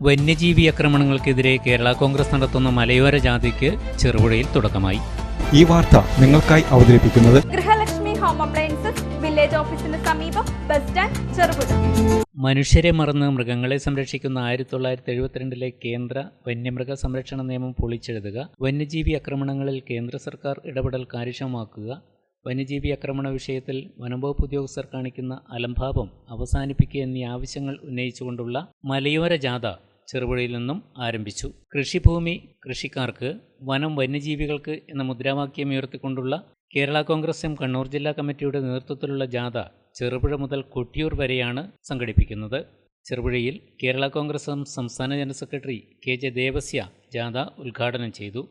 വന്യജീവി ആക്രമണങ്ങൾക്കെതിരെ കേരള കോൺഗ്രസ് നടത്തുന്ന മലയോര ജാഥയ്ക്ക് ചെറുപുഴയിൽ തുടക്കമായി. ഈ വാർത്ത നിങ്ങൾക്കായി അവതരിപ്പിക്കുന്നത് ഗൃഹലക്ഷ്മി ഹോം അപ്ലയൻസസ് വില്ലേജ് ഓഫീസിന് സമീപം ബസ് സ്റ്റാൻഡ് ചെറുപുഴ. മനുഷ്യരെ മറന്ന് മൃഗങ്ങളെ സംരക്ഷിക്കുന്ന ആയിരത്തി തൊള്ളായിരത്തി എഴുപത്തിരണ്ടിലെ കേന്ദ്ര വന്യമൃഗ സംരക്ഷണ നിയമം പൊളിച്ചെഴുതുക വന്യജീവി ആക്രമണങ്ങളിൽ കേന്ദ്ര സർക്കാർ ഇടപെടൽ കാര്യക്ഷമമാക്കുക വന്യജീവി ആക്രമണ വിഷയത്തിൽ വനംവകുപ്പ് ഉദ്യോഗസ്ഥർ കാണിക്കുന്ന അലംഭാവം അവസാനിപ്പിക്കുക എന്നീ ആവശ്യങ്ങൾ ഉന്നയിച്ചുകൊണ്ടുള്ള മലയോര ജാഥ ചെറുപുഴയിൽ നിന്നും ആരംഭിച്ചു. കൃഷിഭൂമി കൃഷിക്കാർക്ക് വനം വന്യജീവികൾക്ക് എന്ന മുദ്രാവാക്യം ഉയർത്തിക്കൊണ്ടുള്ള കേരള കോൺഗ്രസ് എം കണ്ണൂർ ജില്ലാ കമ്മിറ്റിയുടെ നേതൃത്വത്തിലുള്ള ജാഥ ചെറുപുഴ മുതൽ കൊട്ടിയൂർ വരെയാണ് സംഘടിപ്പിക്കുന്നത്. ചെറുപുഴയിൽ കേരള കോൺഗ്രസ് എം സംസ്ഥാന general secretary K J Devasya ജാഥ ഉദ്ഘാടനം ചെയ്തു.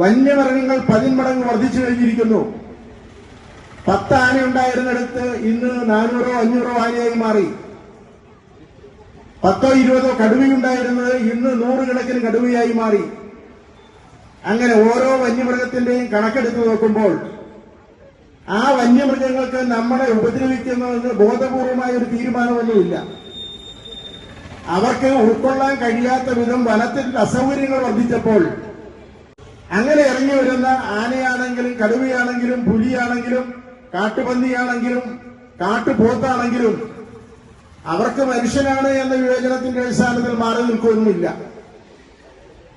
വന്യമൃഗങ്ങൾ പതിന്മടങ്ങ് വർദ്ധിച്ചു കഴിഞ്ഞിരിക്കുന്നു. പത്ത് ആന ഉണ്ടായിരുന്നിടത്ത് ഇന്ന് നാനൂറോ അഞ്ഞൂറോ ആനയായി മാറി. പത്തോ ഇരുപതോ കടുവയുണ്ടായിരുന്നത് ഇന്ന് നൂറുകണക്കിന് കടുവയായി മാറി. അങ്ങനെ ഓരോ വന്യമൃഗത്തിന്റെയും കണക്കെടുത്ത് നോക്കുമ്പോൾ ആ വന്യമൃഗങ്ങൾക്ക് നമ്മളെ ഉപദ്രവിക്കുന്നതെന്ന് ബോധപൂർവമായ ഒരു തീരുമാനമൊന്നുമില്ല. അവർക്ക് ഉൾക്കൊള്ളാൻ കഴിയാത്ത വിധം വനത്തിൽ അസൗകര്യങ്ങൾ വർദ്ധിച്ചപ്പോൾ അങ്ങനെ ഇറങ്ങി വരുന്ന ആനയാണെങ്കിലും കടുവയാണെങ്കിലും പുലിയാണെങ്കിലും കാട്ടുപന്നിയാണെങ്കിലും കാട്ടുപോത്താണെങ്കിലും അവർക്ക് മനുഷ്യനാണ് എന്ന വിവേചനത്തിന്റെ അടിസ്ഥാനത്തിൽ മാറി നിൽക്കുകയൊന്നുമില്ല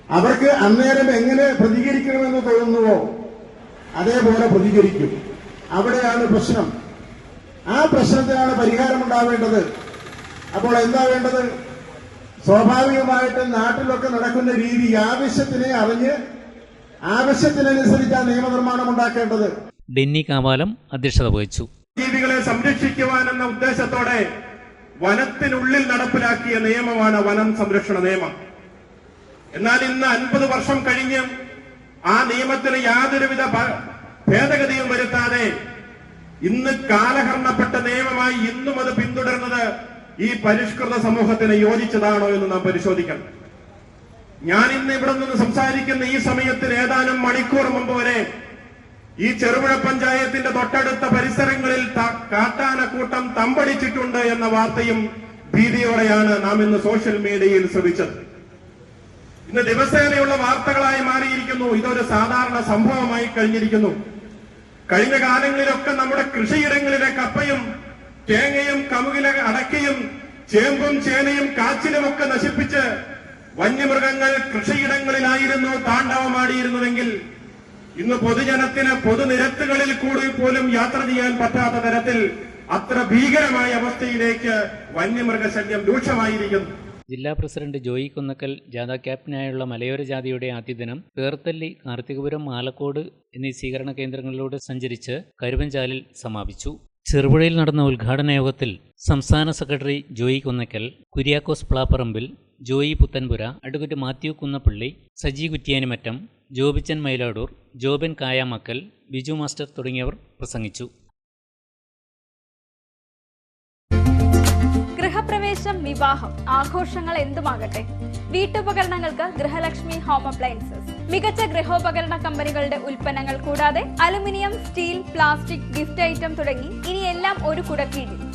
അവർക്ക് അന്നേരം എങ്ങനെ പ്രതികരിക്കണമെന്ന് തോന്നുന്നുവോ അതേപോലെ പ്രതികരിക്കും. അവിടെയാണ് പ്രശ്നം. ആ പ്രശ്നത്തിനാണ് പരിഹാരം ഉണ്ടാവേണ്ടത്. അപ്പോൾ എന്താ വേണ്ടത്? സ്വാഭാവികമായിട്ട് നാട്ടിലൊക്കെ നടക്കുന്ന രീതി ആവശ്യത്തിനെ അറിഞ്ഞ് ആവശ്യത്തിനനുസരിച്ച് ആ നിയമനിർമ്മാണം ഉണ്ടാക്കേണ്ടത്. ഡെന്നി കാവാലം അധ്യക്ഷത വഹിച്ചു. ജീവികളെ സംരക്ഷിക്കുവാനെന്ന ഉദ്ദേശത്തോടെ വനത്തിനുള്ളിൽ നടപ്പിലാക്കിയ നിയമമാണ് വനം സംരക്ഷണ നിയമം. എന്നാൽ ഇന്ന് അൻപത് വർഷം കഴിഞ്ഞ് ആ നിയമത്തിന് യാതൊരുവിധ ഭേദഗതിയും വരുത്താതെ ഇന്ന് കാലഹരണപ്പെട്ട നിയമമായി ഇന്നും അത് പിന്തുടരുന്നത് ഈ പരിഷ്കൃത സമൂഹത്തിന് യോജിച്ചതാണോ എന്ന് നാം പരിശോധിക്കണം. ഞാൻ ഇന്ന് ഇവിടെ നിന്ന് സംസാരിക്കുന്ന ഈ സമയത്തിൽ ഏതാനും മണിക്കൂർ മുമ്പ് വരെ ഈ ചെറുപുഴ പഞ്ചായത്തിന്റെ തൊട്ടടുത്ത പരിസരങ്ങളിൽ കാട്ടാനക്കൂട്ടം തമ്പടിച്ചിട്ടുണ്ട് എന്ന വാർത്തയും ഭീതിയോടെയാണ് നാം ഇന്ന് സോഷ്യൽ മീഡിയയിൽ ശ്രമിച്ചത് ഇന്ന് ദിവസേനയുള്ള വാർത്തകളായി മാറിയിരിക്കുന്നു. ഇതൊരു സാധാരണ സംഭവമായി കഴിഞ്ഞിരിക്കുന്നു. കഴിഞ്ഞ കാലങ്ങളിലൊക്കെ നമ്മുടെ കൃഷിയിടങ്ങളിലെ കപ്പയും തേങ്ങയും കമുകിലെ അടക്കയും ചേമ്പും ചേനയും കാച്ചിലുമൊക്കെ നശിപ്പിച്ച് വന്യമൃഗങ്ങൾ കൃഷിയിടങ്ങളിലായിരുന്നു താണ്ഡവമാടിയിരുന്നുവെങ്കിൽ ഇന്ന് പൊതുജനത്തിന് പൊതുനിരത്തുകളിൽ കൂടി പോലും യാത്ര ചെയ്യാൻ പറ്റാത്ത തരത്തിൽ അത്ര ഭീകരമായ അവസ്ഥയിലേക്ക് വന്യമൃഗശല്യം രൂക്ഷമായിരിക്കുന്നു. ജില്ലാ പ്രസിഡന്റ് ജോയി കുന്നക്കൽ ജാഥ ക്യാപ്റ്റനായുള്ള മലയോര ജാഥയുടെ ആദ്യദിനം പേർത്തല്ലി കാർത്തികപുരം മാലക്കോട് എന്നീ സ്വീകരണ കേന്ദ്രങ്ങളിലൂടെ സഞ്ചരിച്ച് കരുവഞ്ചാലിൽ സമാപിച്ചു. ചെറുപുഴയിൽ നടന്ന ഉദ്ഘാടന യോഗത്തിൽ സംസ്ഥാന secretary Joy Kunnackal Kuriakose Plapparambil Joy Puthenpura advocate Mathew Kunnappally Saji Kuttianimattam Jobichan Mailadoor Joban Kayamackal Biju master തുടങ്ങിയവർ പ്രസംഗിച്ചു. ഗൃഹപ്രവേശം വിവാഹം ആഘോഷങ്ങൾ എന്തുമാകട്ടെ? വീട്ടുപകരണങ്ങൾക്ക് ഗൃഹലക്ഷ്മി ഹോം അപ്ലയൻസസ്. മികച്ച ഗൃഹോപകരണ കമ്പനികളുടെ ഉൽപ്പന്നങ്ങൾ കൂടാതെ aluminium steel plastic gift item തുടങ്ങി ഇനിയെല്ലാം ഒരു കുടക്കീഴിൽ.